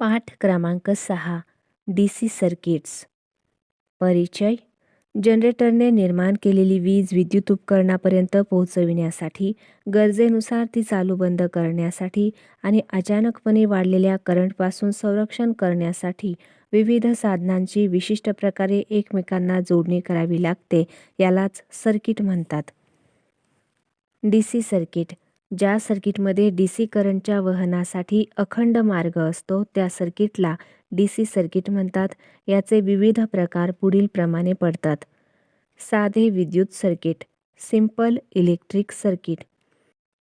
पाठ क्रमांक सहा डी सी सर्किट्स परिचय जनरेटरने निर्माण केलेली वीज विद्युत उपकरणापर्यंत पोहोचविण्यासाठी गरजेनुसार ती चालू बंद करण्यासाठी आणि अचानकपणे वाढलेल्या करंटपासून संरक्षण करण्यासाठी विविध साधनांची विशिष्ट प्रकारे एकमेकांना जोडणी करावी लागते यालाच सर्किट म्हणतात. डी सी सर्किट ज्या सर्किटमध्ये डी सी करंटच्या वहनासाठी अखंड मार्ग असतो त्या सर्किटला डी सी सर्किट म्हणतात. याचे विविध प्रकार पुढीलप्रमाणे पडतात. साधे विद्युत सर्किट सिंपल इलेक्ट्रिक सर्किट.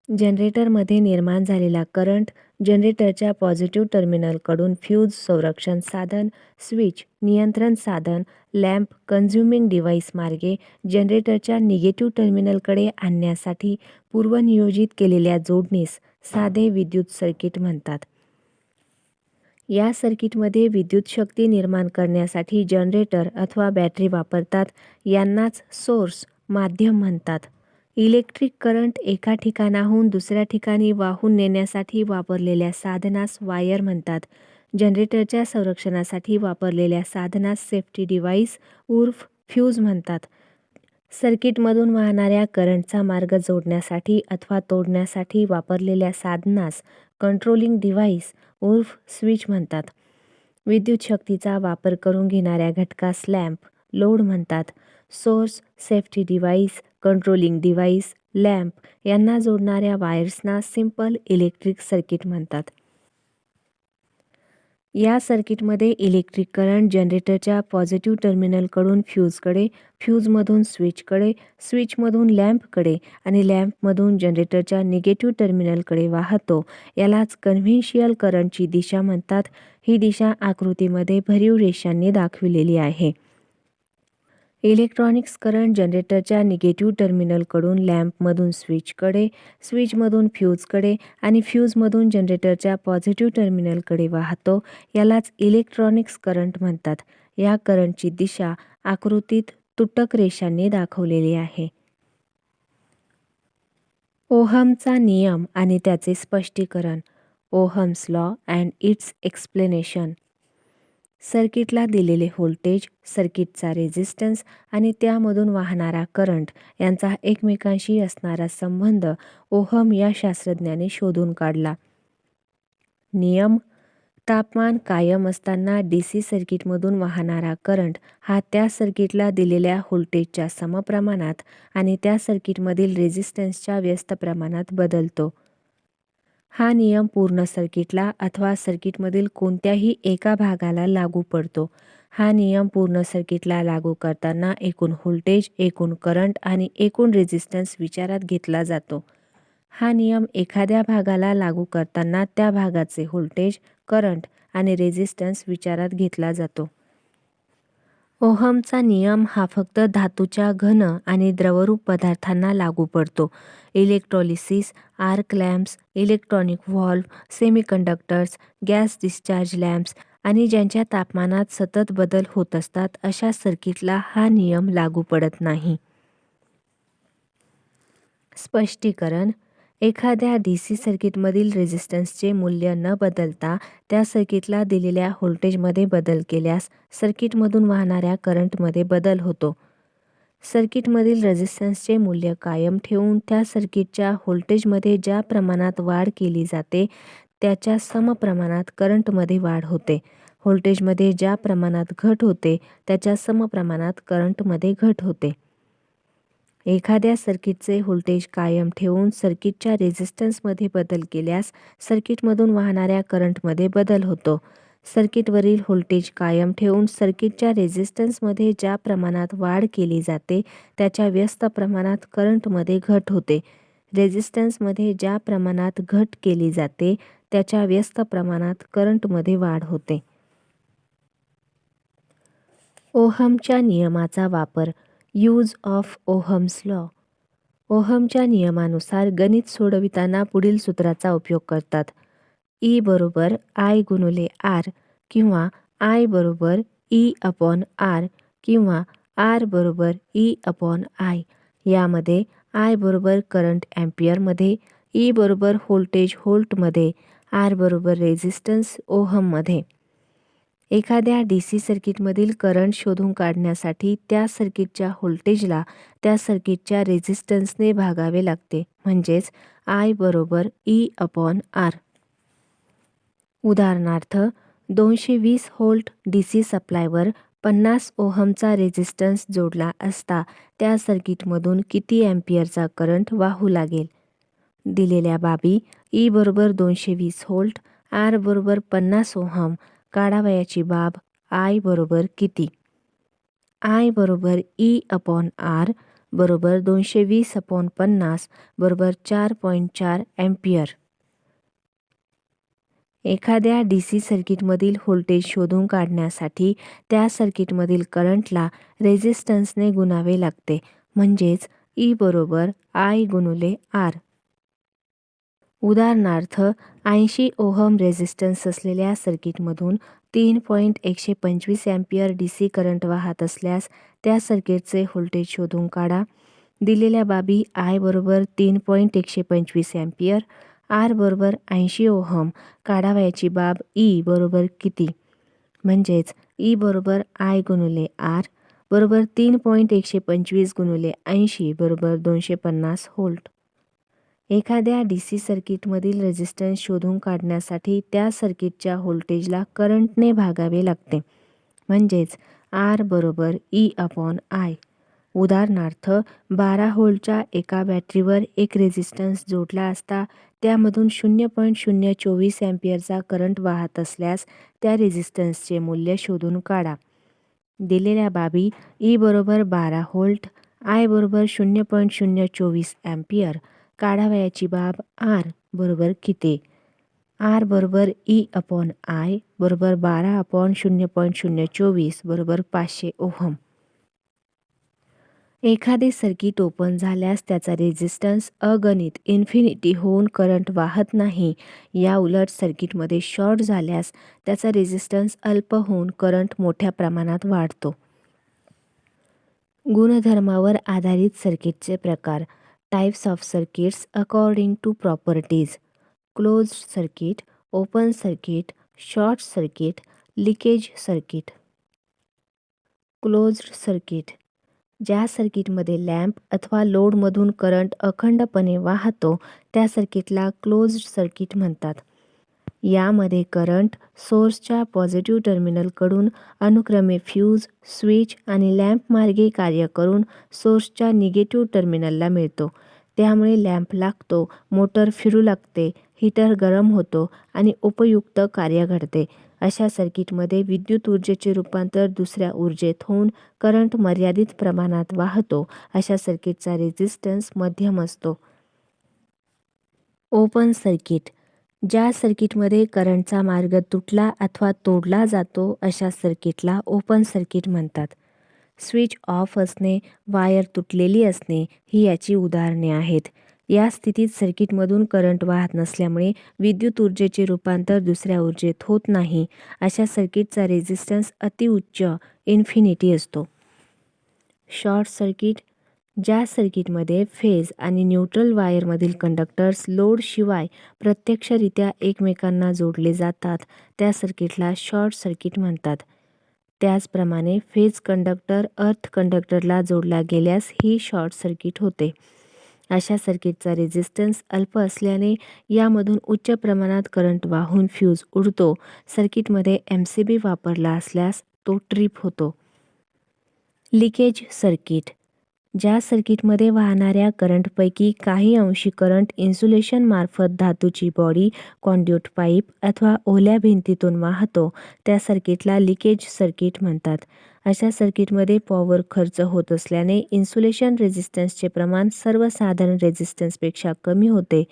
जनरेटरमध्ये निर्माण झालेला करंट जनरेटरच्या पॉझिटिव्ह टर्मिनलकडून फ्यूज संरक्षण साधन स्विच नियंत्रण साधन लॅम्प कन्झ्युमिंग डिव्हाइस मार्गे जनरेटरच्या निगेटिव्ह टर्मिनलकडे आणण्यासाठी पूर्वनियोजित केलेल्या जोडणीस साधे विद्युत सर्किट म्हणतात. या सर्किटमध्ये विद्युत शक्ती निर्माण करण्यासाठी जनरेटर अथवा बॅटरी वापरतात यांनाच सोर्स माध्यम म्हणतात. इलेक्ट्रिक करंट एका ठिकाणाहून दुसऱ्या ठिकाणी वाहून नेण्यासाठी वापरलेल्या साधनास वायर म्हणतात. जनरेटरच्या संरक्षणासाठी वापरलेल्या साधनास सेफ्टी डिव्हाइस उर्फ फ्यूज म्हणतात. सर्किटमधून वाहणाऱ्या करंटचा मार्ग जोडण्यासाठी अथवा तोडण्यासाठी वापरलेल्या साधनास कंट्रोलिंग डिव्हाइस उर्फ स्विच म्हणतात. विद्युत शक्तीचा वापर करून घेणाऱ्या घटकास लॅम्प लोड म्हणतात. Source safety device controlling device lamp यांना जोडणाऱ्या वायर्सना सिंपल इलेक्ट्रिक सर्किट म्हणतात. या सर्किटमध्ये इलेक्ट्रिक करंट जनरेटरच्या पॉझिटिव्ह टर्मिनलकडून फ्यूजकडे फ्यूजमधून स्विचकडे स्विचमधून लॅम्पकडे आणि लॅम्पमधून जनरेटरच्या निगेटिव्ह टर्मिनलकडे वाहतो. यालाच कन्व्हेन्शियल करंटची दिशा म्हणतात. ही दिशा आकृतीमध्ये भरीव रेषांनी दाखविलेली आहे. इलेक्ट्रॉनिक्स करंट जनरेटरच्या निगेटिव्ह टर्मिनलकडून लॅम्पमधून स्विचकडे स्विचमधून फ्यूजकडे आणि फ्यूजमधून जनरेटरच्या पॉझिटिव्ह टर्मिनलकडे वाहतो यालाच इलेक्ट्रॉनिक्स करंट म्हणतात. या करंटची दिशा आकृतीत तुटक रेषांनी दाखवलेली आहे. ओहमचा नियम आणि त्याचे स्पष्टीकरण. Ohm's law and its explanation सर्किटला दिलेले व्होल्टेज सर्किटचा रेझिस्टन्स आणि त्यामधून वाहणारा करंट यांचा एकमेकांशी असणारा संबंध ओहम या शास्त्रज्ञाने शोधून काढला. नियम तापमान कायम असताना डी सी सर्किटमधून वाहणारा करंट हा त्या सर्किटला दिलेल्या व्होल्टेजच्या समप्रमाणात आणि त्या सर्किटमधील रेझिस्टन्सच्या व्यस्त प्रमाणात बदलतो. हा नियम पूर्ण सर्किटला अथवा सर्किटमधील कोणत्याही एका भागाला लागू पडतो. हा नियम पूर्ण सर्किटला लागू करताना एकूण व्होल्टेज एकूण करंट आणि एकूण रेझिस्टन्स विचारात घेतला जातो. हा नियम एखाद्या भागाला लागू करताना त्या भागाचे व्होल्टेज करंट आणि रेझिस्टन्स विचारात घेतला जातो. ओहमचा नियम हा फक्त धातूच्या घन आणि द्रवरूप पदार्थांना लागू पडतो. Electrolysis arc lamps electronic valve semiconductors gas discharge lamps आणि ज्यांच्या तापमानात सतत बदल होत असतात अशा सर्किटला हा नियम लागू पडत नाही. स्पष्टीकरण एखाद्या डी सी सर्किटमधील रेझिस्टन्सचे मूल्य न बदलता त्या सर्किटला दिलेल्या व्होल्टेजमध्ये बदल केल्यास सर्किटमधून वाहणाऱ्या करंटमध्ये बदल होतो. सर्किटमधील रेझिस्टन्सचे मूल्य कायम ठेवून त्या सर्किटच्या व्होल्टेजमध्ये ज्या प्रमाणात वाढ केली जाते त्याच्या समप्रमाणात करंटमध्ये वाढ होते. व्होल्टेजमध्ये ज्या प्रमाणात घट होते त्याच्या समप्रमाणात करंटमध्ये घट होते. एखाद्या सर्किटचे व्होल्टेज कायम ठेवून सर्किटच्या रेझिस्टन्समध्ये बदल केल्यास सर्किटमधून वाहणाऱ्या करंटमध्ये बदल होतो. सर्किटवरील व्होल्टेज कायम ठेवून सर्किटच्या रेझिस्टन्समध्ये ज्या प्रमाणात वाढ केली जाते त्याच्या व्यस्त प्रमाणात करंटमध्ये घट होते. रेझिस्टन्समध्ये ज्या प्रमाणात घट केली जाते त्याच्या व्यस्त प्रमाणात करंटमध्ये वाढ होते. ओहमच्या नियमाचा वापर यूज ऑफ ओहम्स लॉ. ओहमच्या नियमानुसार गणित सोडविताना पुढील सूत्राचा उपयोग करतात. ई बरोबर आय गुणुले आर किंवा आय बरोबर ई अपॉन आर किंवा आर बरोबर ई अपॉन आय. यामध्ये आय बरोबर करंट ॲम्पियरमध्ये ई बरोबर व्होल्टेज व्होल्टमध्ये आर बरोबर रेझिस्टन्स ओहममध्ये एखाद्या डी सी सर्किटमधील करंट शोधून काढण्यासाठी त्या सर्किटच्या व्होल्टेजला त्या सर्किटच्या रेझिस्टन्सने भागावे लागते म्हणजेच आय बरोबर ई अपॉन आर उदाहरणार्थ दोनशे वीस व्होल्ट डी सी सप्लायवर पन्नास ओहमचा रेझिस्टन्स जोडला असता त्या सर्किटमधून किती ॲम्पियरचा करंट वाहू लागेल? दिलेल्या बाबी ई बरोबर दोनशे वीस व्होल्ट आर बरोबर पन्नास ओहम काढावयाची बाब आय बरोबर किती? आय बरोबर ई अपॉन आर बरोबर दोनशे वीस अपॉन पन्नास बरोबर चार पॉईंट चार ॲम्पियर एखाद्या डी सी सर्किटमधील व्होल्टेज शोधून काढण्यासाठी त्या सर्किटमधील करंटला रेझिस्टन्सने गुणावे लागते म्हणजेच ई बरोबर आय गुणुले आर उदाहरणार्थ ऐंशी ओहम रेझिस्टन्स असलेल्या सर्किटमधून तीन पॉईंट एकशे पंचवीस ॲम्पियर डी सी करंट वाहत असल्यास त्या सर्किटचे व्होल्टेज शोधून काढा. दिलेल्या बाबी आय बरोबर तीन पॉईंट एकशे पंचवीस ॲम्पियर आर बरोबर ऐंशी ओहम काढावयाची बाब ई बरोबर किती? म्हणजेच ई बरोबर आय गुणुले आर बरोबर तीन पॉईंट एकशे पंचवीस गुणुले ऐंशी बरोबर दोनशे पन्नास होल्ट एखाद्या डी सी सर्किटमधील रेझिस्टन्स शोधून काढण्यासाठी त्या सर्किटच्या व्होल्टेजला करंटने भागावे लागते. म्हणजेच आर बरोबर ई अपॉन आय उदाहरणार्थ बारा होल्टच्या एका बॅटरीवर एक रेझिस्टन्स जोडला असता त्यामधून शून्य पॉईंट शून्य चोवीस ॲम्पियरचा करंट वाहत असल्यास त्या रेझिस्टन्सचे मूल्य शोधून काढा. दिलेल्या बाबी ई बरोबर बारा होल्ट आय बरोबर शून्य पॉईंट शून्य चोवीस ॲम्पियर काढावयाची बाब आर बरोबर किती? आर बरोबर ई अपॉन आय बरोबर बारा अपॉन शून्य पॉईंट शून्य चोवीस बरोबर पाचशे ओहम. एखादे सर्किट ओपन झाल्यास त्याचा रेझिस्टन्स अगणित इन्फिनिटी होऊन करंट वाहत नाही. या उलट सर्किटमध्ये शॉर्ट झाल्यास त्याचा रेझिस्टन्स अल्प होऊन करंट मोठ्या प्रमाणात वाढतो. गुणधर्मावर आधारित सर्किटचे प्रकार. Types of circuits according to properties close circuit open circuit short circuit leakage circuit closed circuit ज्या सर्किटमध्ये लॅम्प अथवा लोडमधून करंट अखंडपणे वाहतो त्या सर्किटला क्लोज्ड सर्किट म्हणतात. यामध्ये करंट सोर्सच्या पॉझिटिव्ह टर्मिनलकडून अनुक्रमे फ्यूज स्विच आणि लॅम्पमार्गे कार्य करून सोर्सच्या निगेटिव्ह टर्मिनलला मिळतो. त्यामुळे लॅम्प लागतो मोटर फिरू लागते हीटर गरम होतो आणि उपयुक्त कार्य घडते. अशा सर्किटमध्ये विद्युत ऊर्जेचे रूपांतर दुसऱ्या ऊर्जेत होऊन करंट मर्यादित प्रमाणात वाहतो अशा सर्किटचा रेझिस्टन्स मध्यम असतो. ओपन सर्किट ज्या सर्किटमध्ये करंटचा मार्ग तुटला अथवा तोडला जातो अशा सर्किटला ओपन सर्किट म्हणतात. स्विच ऑफ असणे वायर तुटलेली असणे ही याची उदाहरणे आहेत. या स्थितीत सर्किटमधून करंट वाहत नसल्यामुळे विद्युत ऊर्जेचे रूपांतर दुसऱ्या ऊर्जेत होत नाही अशा सर्किटचा रेझिस्टन्स अतिउच्च इन्फिनिटी असतो. शॉर्ट सर्किट ज्या सर्किटमध्ये फेज आणि न्यूट्रल वायरमधील कंडक्टर्स लोडशिवाय प्रत्यक्षरित्या एकमेकांना जोडले जातात त्या सर्किटला शॉर्ट सर्किट म्हणतात. त्याचप्रमाणे फेज कंडक्टर अर्थ कंडक्टरला जोडला गेल्यास ही शॉर्ट सर्किट होते. अशा सर्किटचा रेझिस्टन्स अल्प असल्याने यामधून उच्च प्रमाणात करंट वाहून फ्यूज उडतो. सर्किटमध्ये एम सी बी वापरला असल्यास तो ट्रिप होतो. लिकेज सर्किट ज्या सर्किटमध्ये वाहणाऱ्या करंटपैकी काही अंशी करंट इन्सुलेशनमार्फत धातूची बॉडी कॉन्ड्यूट पाईप अथवा ओल्या भिंतीतून वाहतो त्या सर्किटला लिकेज सर्किट म्हणतात. अशा सर्किटमध्ये पॉवर खर्च होत असल्याने इन्सुलेशन रेझिस्टन्सचे प्रमाण सर्वसाधारण रेझिस्टन्सपेक्षा कमी होते.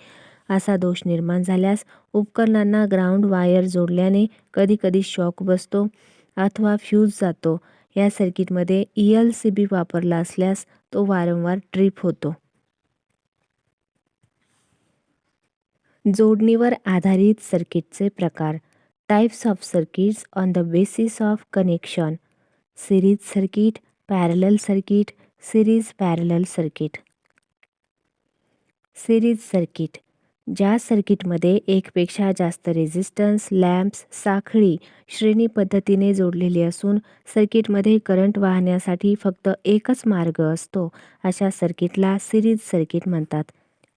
असा दोष निर्माण झाल्यास उपकरणांना ग्राउंड वायर जोडल्याने कधीकधी शॉक बसतो अथवा फ्यूज जातो. या सर्किटमध्ये ई एल सी बी वापरला असल्यास तो वारंवार ट्रिप होतो. जोडणीवर आधारित सर्किटचे प्रकार. Types of circuits on the basis of connection series circuit parallel circuit series parallel circuit series circuit ज्या सर्किटमध्ये एकपेक्षा जास्त रेझिस्टन्स लॅम्प्स साखळी श्रेणी पद्धतीने जोडलेली असून सर्किटमध्ये करंट वाहण्यासाठी फक्त एकच मार्ग असतो अशा सर्किटला सिरीज सर्किट म्हणतात.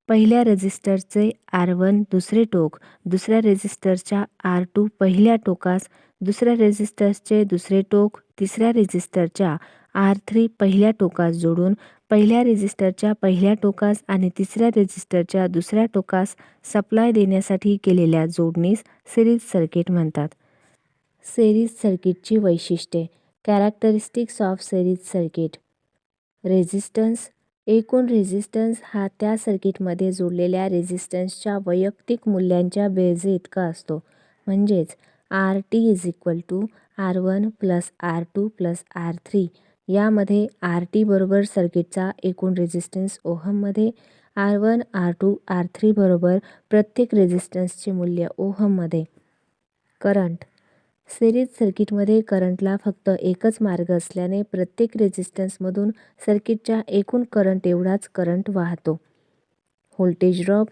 पहिल्या रेझिस्टरचे आर वन दुसरे टोक दुसऱ्या रेझिस्टरच्या आर टू पहिल्या टोकास दुसऱ्या रेझिस्टर्सचे दुसरे टोक तिसऱ्या रेझिस्टरच्या आर थ्री पहिल्या टोकास जोडून पहिल्या रेजिस्टरच्या पहिल्या टोकास आणि तिसऱ्या रेजिस्टरच्या दुसऱ्या टोकास सप्लाय देण्यासाठी केलेल्या जोडणीस सिरीज सर्किट म्हणतात. सिरीज सर्किटची वैशिष्ट्ये. Characteristics of series circuit resistance एकूण रेझिस्टन्स हा त्या सर्किटमध्ये जोडलेल्या रेझिस्टन्सच्या वैयक्तिक मूल्यांच्या बेरजे इतका असतो. म्हणजेच R T is equal to R one plus R two plus R three यामध्ये आर टी बरोबर सर्किटचा एकूण resistance ओहममध्ये R one R two R three बरोबर प्रत्येक रेझिस्टन्सचे मूल्य ओहममध्ये. करंट. सिरीज सर्किटमध्ये करंटला फक्त एकच मार्ग असल्याने प्रत्येक रेझिस्टन्समधून सर्किटच्या एकूण करंट एवढाच करंट वाहतो. व्होल्टेज ड्रॉप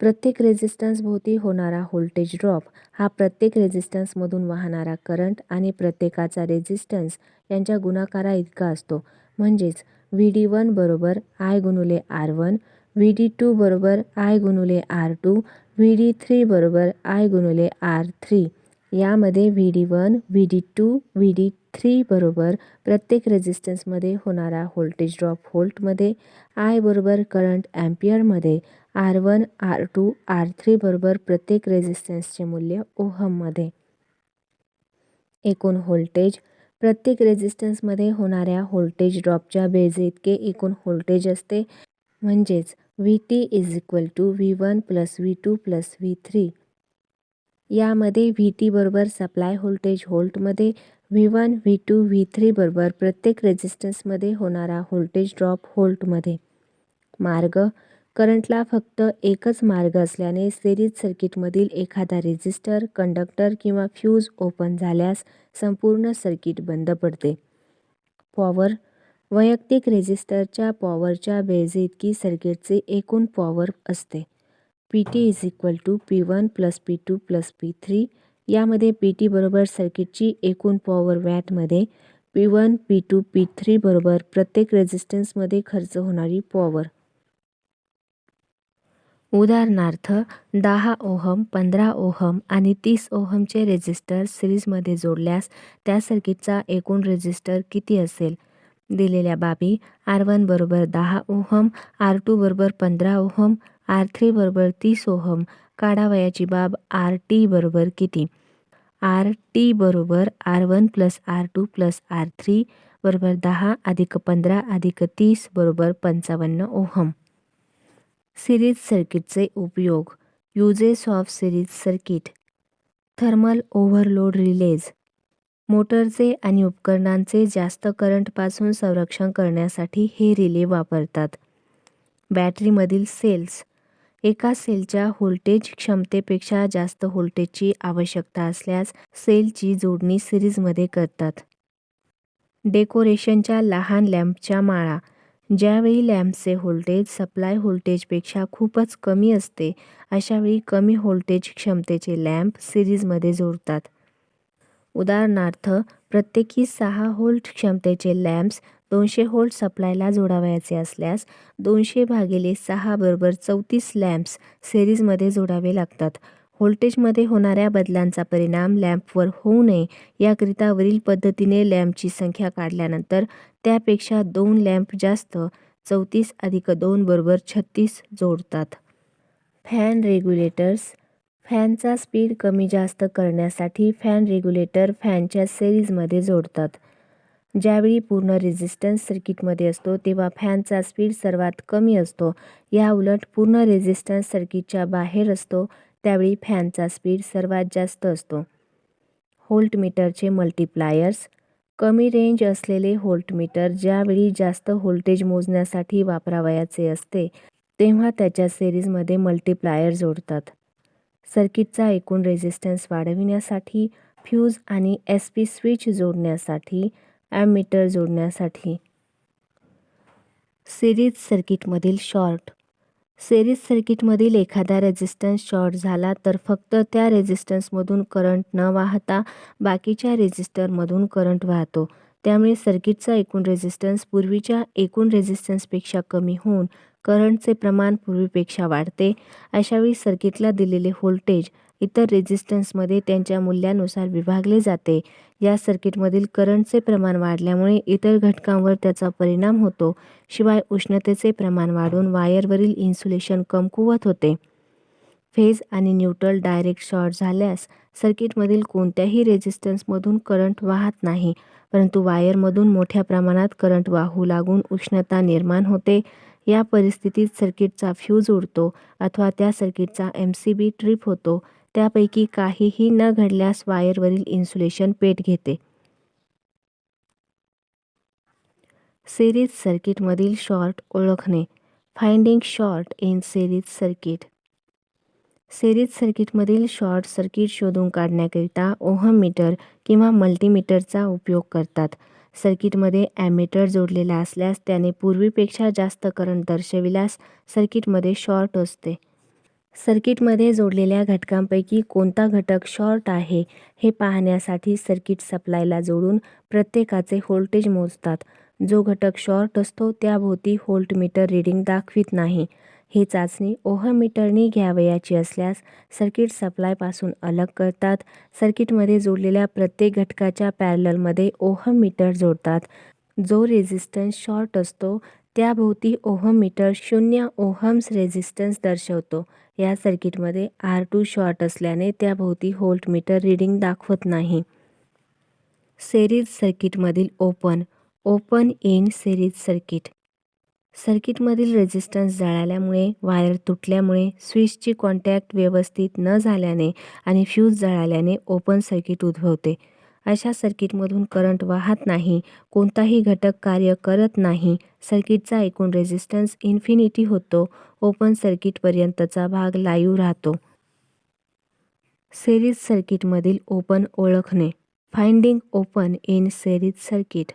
प्रत्येक रेझिस्टन्सभोवती होणारा व्होल्टेज ड्रॉप हा प्रत्येक रेझिस्टन्समधून वाहणारा करंट आणि प्रत्येकाचा रेझिस्टन्स यांच्या गुणाकारा इतका असतो. म्हणजेच व्ही डी वन बरोबर I गुणुले R one V D two बरोबर I गुणुले R two V D three बरोबर आय गुणुले आर थ्री यामध्ये V D one V D two V D three बरोबर प्रत्येक रेझिस्टन्समध्ये होणारा व्होल्टेज ड्रॉप व्होल्टमध्ये आय बरोबर current ॲम्पियरमध्ये R one R two R three बरोबर प्रत्येक रेझिस्टन्सचे मूल्य ओहममध्ये. एकूण व्होल्टेज प्रत्येक रेझिस्टन्समध्ये होणाऱ्या व्होल्टेज ड्रॉपच्या बेरजे इतके एकूण व्होल्टेज असते. म्हणजेच V T is equal to V one plus V two plus V three यामध्ये व्ही टी बरोबर सप्लाय व्होल्टेज व्होल्टमध्ये V one V two V three बरोबर प्रत्येक रेझिस्टन्समध्ये होणारा व्होल्टेज ड्रॉप व्होल्टमध्ये मार्ग करंटला फक्त एकच मार्ग असल्याने सिरीज सर्किटमधील एखादा रेझिस्टर कंडक्टर किंवा फ्यूज ओपन झाल्यास संपूर्ण सर्किट बंद पडते. पॉवर वैयक्तिक रेझिस्टरच्या पॉवरच्या बेरजेइतकी सर्किटचे एकूण पॉवर असते. P T is equal to P one plus P two plus P three यामध्ये पी टी बरोबर सर्किटची एकूण power वॅटमध्ये P one P two P three बरोबर प्रत्येक रेझिस्टन्समध्ये खर्च होणारी पॉवर उदाहरणार्थ दहा ओहम पंधरा ओहम आणि तीस ओहमचे रेझिस्टर सिरीजमध्ये जोडल्यास त्या सर्किटचा एकूण रेझिस्टर किती असेल? दिलेल्या बाबी आर वन बरोबर दहा ओहम आर टू बरोबर पंधरा ओहम आर थ्री बरोबर तीस ओहम काढावयाची बाब आर टी बरोबर किती? आर टी बरोबर R one plus R two plus R three बरोबर दहा अधिक पंधरा अधिक तीस बरोबर पंचावन्न ओहम. सिरीज सर्किटचे उपयोग uses of series circuit thermal overload relays मोटरचे आणि उपकरणांचे जास्त करंटपासून संरक्षण करण्यासाठी हे रिले वापरतात. बॅटरीमधील सेल्स एका सेलच्या व्होल्टेज क्षमतेपेक्षा जास्त व्होल्टेजची आवश्यकता असल्यास सेलची जोडणी सिरीजमध्ये करतात. डेकोरेशनच्या लहान लॅम्पच्या माळा ज्यावेळी लॅम्पचे व्होल्टेज सप्लाय व्होल्टेजपेक्षा खूपच कमी असते अशावेळी कमी व्होल्टेज क्षमतेचे लॅम्प सिरीजमध्ये जोडतात. उदाहरणार्थ प्रत्येकी सहा व्होल्ट क्षमतेचे लॅम्प्स दोनशे व्होल्ट सप्लायला जोडावयाचे असल्यास दोनशे भागिले सहा बरोबर चौतीस लॅम्प्स सिरीजमध्ये जोडावे लागतात. व्होल्टेजमध्ये होणाऱ्या बदलांचा परिणाम लॅम्पवर होऊ नये याकरिता वरील पद्धतीने लॅम्पची संख्या काढल्यानंतर त्यापेक्षा दोन लॅम्प जास्त चौतीस अधिक दोन बरोबर छत्तीस जोडतात. Fan regulators. फॅनचा स्पीड कमी जास्त करण्यासाठी फॅन रेग्युलेटर फॅनच्या सिरीजमध्ये जोडतात. ज्यावेळी पूर्ण रेझिस्टन्स सर्किटमध्ये असतो तेव्हा फॅनचा स्पीड सर्वात कमी असतो. या उलट पूर्ण रेझिस्टन्स सर्किटच्या बाहेर असतो त्यावेळी फॅनचा स्पीड सर्वात जास्त असतो. होल्टमीटरचे मल्टिप्लायर्स. कमी रेंज असलेले व्होल्टमीटर ज्यावेळी जास्त व्होल्टेज मोजण्यासाठी वापरावयाचे असते तेव्हा त्याच्या सिरीजमध्ये मल्टिप्लायर जोडतात. सर्किटचा एकूण रेझिस्टन्स वाढविण्यासाठी फ्यूज आणि एस पी स्विच जोडण्यासाठी ॲमीटर जोडण्यासाठी. सिरीज सर्किटमधील शॉर्ट सेरीज सर्किटमधील एखादा रेझिस्टन्स शॉर्ट झाला तर फक्त त्या रेझिस्टन्समधून करंट न वाहता बाकीच्या रेझिस्टरमधून करंट वाहतो. त्यामुळे सर्किटचा एकूण रेझिस्टन्स पूर्वीच्या एकूण रेझिस्टन्सपेक्षा कमी होऊन करंटचे प्रमाण पूर्वीपेक्षा वाढते. अशावेळी सर्किटला दिलेले व्होल्टेज इतर रेझिस्टन्समध्ये त्यांच्या मूल्यानुसार विभागले जाते. या सर्किटमधील करंटचे प्रमाण वाढल्यामुळे इतर घटकांवर त्याचा परिणाम होतो. शिवाय उष्णतेचे प्रमाण वाढून वायरवरील इन्सुलेशन कमकुवत होते. फेज आणि न्यूट्रल डायरेक्ट शॉर्ट झाल्यास सर्किटमधील कोणत्याही रेझिस्टन्समधून करंट वाहत नाही. परंतु वायरमधून मोठ्या प्रमाणात करंट वाहू लागून उष्णता निर्माण होते. या परिस्थितीत सर्किटचा फ्यूज उडतो अथवा त्या सर्किटचा एम सी बी ट्रिप होतो. त्यापैकी काहीही न घडल्यास वायरवरील इन्सुलेशन पेट घेते. सिरीज सर्किटमधील शॉर्ट ओळखणे. Finding short in series circuit. Series सर्किटमधील शॉर्ट सर्किट शोधून काढण्याकरिता ओहम मीटर किंवा मल्टीमीटरचा उपयोग करतात. सर्किटमध्ये ॲमीटर जोडलेला असल्यास त्याने पूर्वीपेक्षा जास्त करंट दर्शविल्यास सर्किटमध्ये शॉर्ट असते. सर्किटमध्ये जोडलेल्या घटकांपैकी कोणता घटक शॉर्ट आहे हे पाहण्यासाठी सर्किट सप्लायला जोडून प्रत्येकाचे व्होल्टेज मोजतात. जो घटक शॉर्ट असतो त्याभोवती व्होल्टमीटर रीडिंग दाखवित नाही. ही चाचणी ओहमीटरने घ्यावयाची असल्यास सर्किट सप्लायपासून अलग करतात. सर्किटमध्ये जोडलेल्या प्रत्येक घटकाच्या पॅरलमध्ये ओहमीटर जोडतात. जो रेझिस्टन्स शॉर्ट असतो त्याभोवती ओहममीटर शून्य ओहम्स रेझिस्टन्स दर्शवतो. या सर्किटमध्ये आर टू शॉर्ट असल्याने त्याभोवती व्होल्टमीटर रीडिंग दाखवत नाही. सेरीज सर्किटमधील open open in series circuit सर्किटमधील रेझिस्टन्स जळाल्यामुळे वायर तुटल्यामुळे स्विचची कॉन्टॅक्ट व्यवस्थित न झाल्याने आणि फ्यूज जळाल्याने ओपन सर्किट उद्भवते. अशा सर्किटमधून करंट वाहत नाही कोणताही घटक कार्य करत नाही. सर्किटचा एकूण रेझिस्टन्स इन्फिनिटी होतो. ओपन सर्किटपर्यंतचा भाग लाईव्ह राहतो. सेरीज सर्किटमधील ओपन ओळखणे. Finding open in series circuit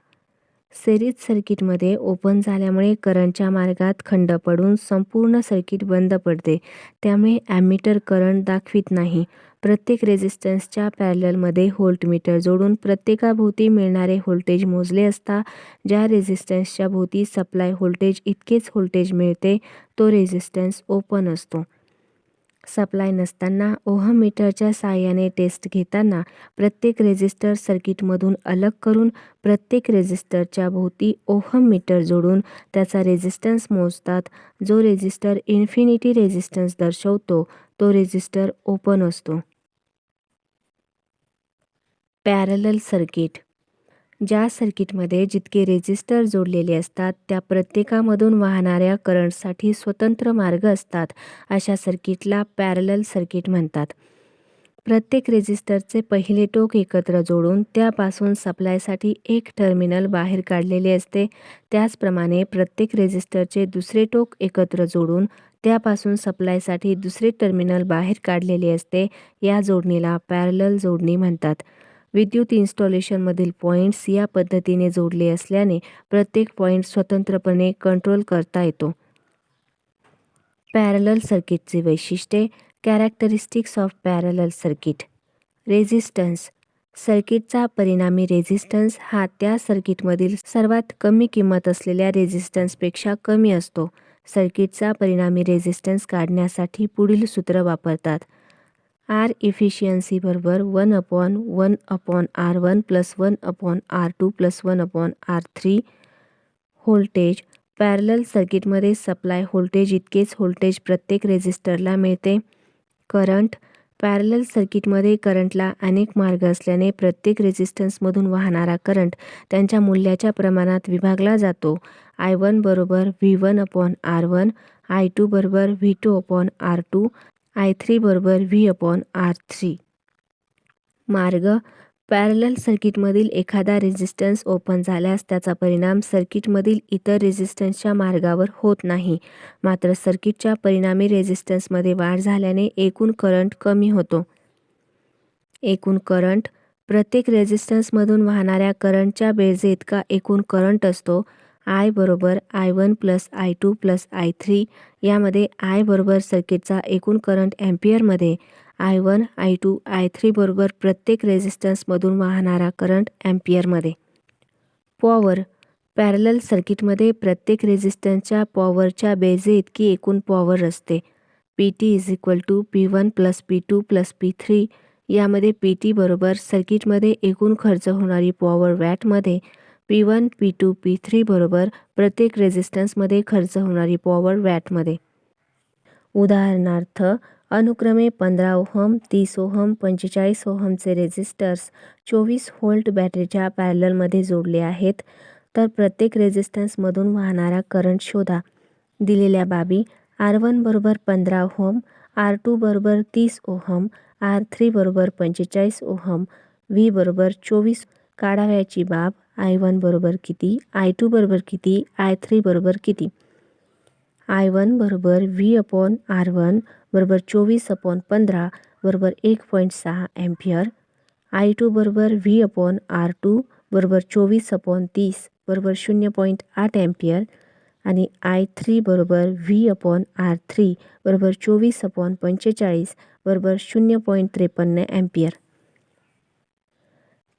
series सर्किटमध्ये ओपन झाल्यामुळे करंटच्या मार्गात खंड पडून संपूर्ण सर्किट बंद पडते. त्यामुळे ॲमीटर करंट दाखवित नाही. प्रत्येक रेझिस्टन्सच्या पॅरलमध्ये व्होल्टमीटर जोडून प्रत्येकाभोवती मिळणारे व्होल्टेज मोजले असता ज्या रेझिस्टन्सच्या भोवती सप्लाय व्होल्टेज इतकेच व्होल्टेज मिळते तो रेझिस्टन्स ओपन असतो. सप्लाय नसताना ओहम मीटरच्या साहाय्याने टेस्ट घेताना प्रत्येक रेझिस्टर सर्किटमधून अलग करून प्रत्येक रेझिस्टरच्या भोवती ओहम मीटर जोडून त्याचा रेझिस्टन्स मोजतात. जो रेझिस्टर इन्फिनिटी रेझिस्टन्स दर्शवतो तो रेझिस्टर ओपन असतो. पॅरलल सर्किट ज्या सर्किटमध्ये जितके रेझिस्टर जोडलेले असतात त्या प्रत्येकामधून वाहणाऱ्या करंटसाठी स्वतंत्र मार्ग असतात अशा सर्किटला पॅरलल सर्किट म्हणतात. प्रत्येक रेझिस्टरचे पहिले टोक एकत्र जोडून त्यापासून सप्लायसाठी एक टर्मिनल बाहेर काढलेले असते. त्याचप्रमाणे प्रत्येक रेझिस्टरचे दुसरे टोक एकत्र जोडून त्यापासून सप्लायसाठी दुसरे टर्मिनल बाहेर काढलेले असते. या जोडणीला पॅरलल जोडणी म्हणतात. विद्युत इन्स्टॉलेशनमधील पॉईंट्स या पद्धतीने जोडले असल्याने प्रत्येक पॉईंट स्वतंत्रपणे कंट्रोल करता येतो. पॅरलल सर्किटचे वैशिष्ट्ये characteristics of parallel circuit resistance सर्किटचा परिणामी रेझिस्टन्स हा त्या सर्किटमधील सर्वात कमी किंमत असलेल्या रेझिस्टन्सपेक्षा कमी असतो. सर्किटचा परिणामी रेझिस्टन्स काढण्यासाठी पुढील सूत्र वापरतात. आर इफिशियन्सी बरोबर one upon one upon R one plus one upon R two plus one upon R three voltage parallel सर्किटमध्ये सप्लाय व्होल्टेज इतकेच व्होल्टेज प्रत्येक रेझिस्टरला मिळते. करंट पॅरलल सर्किटमध्ये करंटला अनेक मार्ग असल्याने प्रत्येक रेझिस्टन्समधून वाहणारा करंट त्यांच्या मूल्याच्या प्रमाणात विभागला जातो. आय वन बरोबर V one upon R one I two बरोबर V two upon R two I three बरोबर व्ही अपॉन आर थ्री. मार्ग पॅरलल सर्किटमधील एखादा रेझिस्टन्स ओपन झाल्यास त्याचा परिणाम सर्किटमधील इतर रेझिस्टन्सच्या मार्गावर होत नाही. मात्र सर्किटच्या परिणामी रेझिस्टन्समध्ये वाढ झाल्याने एकूण करंट कमी होतो. एकूण करंट प्रत्येक रेझिस्टन्समधून वाहणाऱ्या करंटच्या बेरजे इतका एकूण करंट असतो आय बरोबर I one plus I two plus I three यामध्ये आय बरोबर सर्किटचा एकूण current ॲम्पियरमध्ये I one I two I three बरोबर प्रत्येक रेझिस्टन्समधून वाहणारा करंट ॲम्पियरमध्ये पॉवर पॅरलल सर्किटमध्ये प्रत्येक रेझिस्टन्सच्या पॉवरच्या बेजे इतकी एकूण पॉवर असते. P T is equal to P one plus P two plus P three यामध्ये पी टी बरोबर सर्किटमध्ये एकूण खर्च होणारी power वॅटमध्ये P one P two P three बरोबर प्रत्येक रेझिस्टन्समध्ये खर्च होणारी पॉवर वॅटमध्ये उदाहरणार्थ अनुक्रमे पंधरा ओहम तीस ओहम पंचेचाळीस ओहमचे रेझिस्टर्स चोवीस व्होल्ट बॅटरीच्या पॅरलमध्ये जोडले आहेत. तर प्रत्येक रेझिस्टन्समधून वाहणारा करंट शोधा. दिलेल्या बाबी आर वन बरोबर पंधरा ओहम आर टू बरोबर तीस ओहम आर थ्री बरोबर पंचेचाळीस ओहम व्ही बरोबर चोवीस काढावयाची बाब आय वन बरोबर किती? आय टू बरोबर किती? आय थ्री बरोबर किती? आय वन बरोबर व्ही अपॉन आर वन बरोबर चोवीस अपॉन पंधरा बरोबर एक पॉईंट सहा ॲम्पियर आय टू बरोबर व्ही अपॉन आर टू बरोबर चोवीस अपॉन तीस बरोबर शून्य पॉईंट आठ ॲम्पियर आणि आय थ्री बरोबर व्ही अपॉन आर थ्री बरोबर चोवीस अपॉन पंचेचाळीस बरोबर शून्य पॉईंट त्रेपन्न ॲम्पियर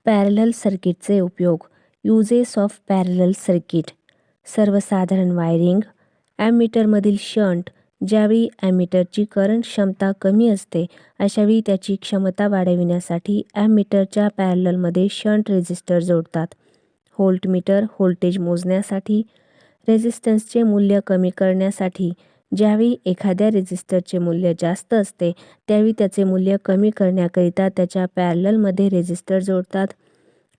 पॅरलल सर्किटचे उपयोग. युजेस ऑफ पॅरल सर्किट सर्वसाधारण वायरिंग ॲमीटरमधील शंट ज्यावेळी ॲमीटरची करंट क्षमता कमी असते अशावेळी त्याची क्षमता वाढविण्यासाठी ॲमीटरच्या पॅरललमध्ये शंट रेझिस्टर जोडतात. व्होल्टमीटर व्होल्टेज मोजण्यासाठी रेझिस्टन्सचे मूल्य कमी करण्यासाठी ज्यावेळी एखाद्या रेझिस्टरचे मूल्य जास्त असते त्यावेळी त्याचे मूल्य कमी करण्याकरिता त्याच्या पॅरललमध्ये रेझिस्टर जोडतात.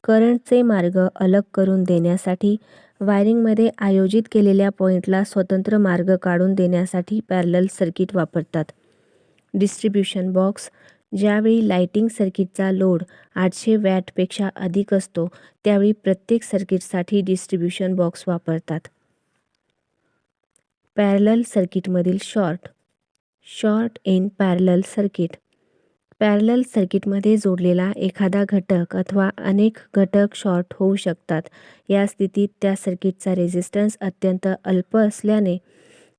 करंटचे मार्ग अलग करून देण्यासाठी वायरिंगमध्ये आयोजित केलेल्या पॉईंटला स्वतंत्र मार्ग काढून देण्यासाठी पॅरलल सर्किट वापरतात. डिस्ट्रीब्युशन बॉक्स ज्यावेळी लाइटिंग सर्किटचा लोड आठशे वॅटपेक्षा अधिक असतो त्यावेळी प्रत्येक सर्किटसाठी डिस्ट्रीब्युशन बॉक्स वापरतात. पॅरलल सर्किटमधील short short in parallel circuit. Parallel सर्किटमध्ये जोडलेला एखादा घटक अथवा अनेक घटक शॉर्ट होऊ शकतात. या स्थितीत त्या सर्किटचा रेझिस्टन्स अत्यंत अल्प असल्याने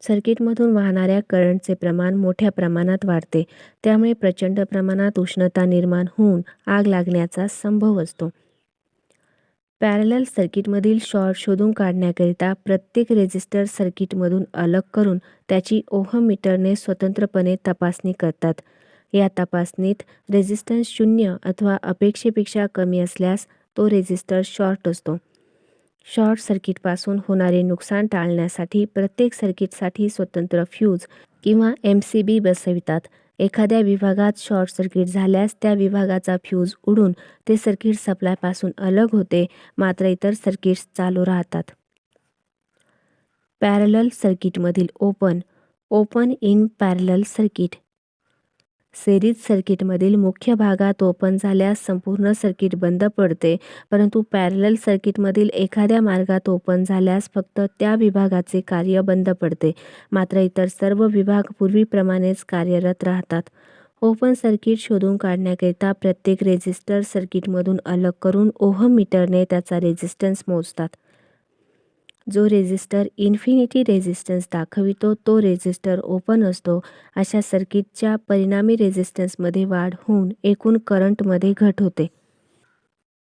सर्किटमधून वाहणाऱ्या करंटचे प्रमाण मोठ्या प्रमाणात वाढते. त्यामुळे प्रचंड प्रमाणात उष्णता निर्माण होऊन आग लागण्याचा संभव असतो. पॅरलल सर्किटमधील शॉर्ट शोधून काढण्याकरिता प्रत्येक रेझिस्टर सर्किटमधून अलग करून त्याची ओहम मीटरने स्वतंत्रपणे तपासणी करतात. या तपासणीत रेझिस्टन्स शून्य अथवा अपेक्षेपेक्षा कमी असल्यास तो रेझिस्टर शॉर्ट असतो. शॉर्ट सर्किटपासून होणारे नुकसान टाळण्यासाठी प्रत्येक सर्किटसाठी स्वतंत्र फ्यूज किंवा एम सी बी बसवितात. एखाद्या विभागात शॉर्ट सर्किट झाल्यास त्या विभागाचा फ्यूज उडून ते सर्किट सप्लायपासून अलग होते मात्र इतर सर्किट्स चालू राहतात. पॅरलल सर्किटमधील open open in parallel circuit series सर्किटमधील मुख्य भागात ओपन झाल्यास संपूर्ण सर्किट बंद पडते. परंतु पॅरलल सर्किटमधील एखाद्या मार्गात ओपन झाल्यास फक्त त्या विभागाचे कार्य बंद पडते. मात्र इतर सर्व विभाग पूर्वीप्रमाणेच कार्यरत राहतात. ओपन सर्किट शोधून काढण्याकरिता प्रत्येक रेझिस्टर सर्किटमधून अलग करून ओहम मीटरने त्याचा रेझिस्टन्स मोजतात. जो रेझिस्टर इन्फिनिटी रेझिस्टन्स दाखवितो तो रेझिस्टर ओपन असतो. अशा सर्किटच्या परिणामी रेझिस्टन्समध्ये वाढ होऊन एकूण करंटमध्ये घट होते.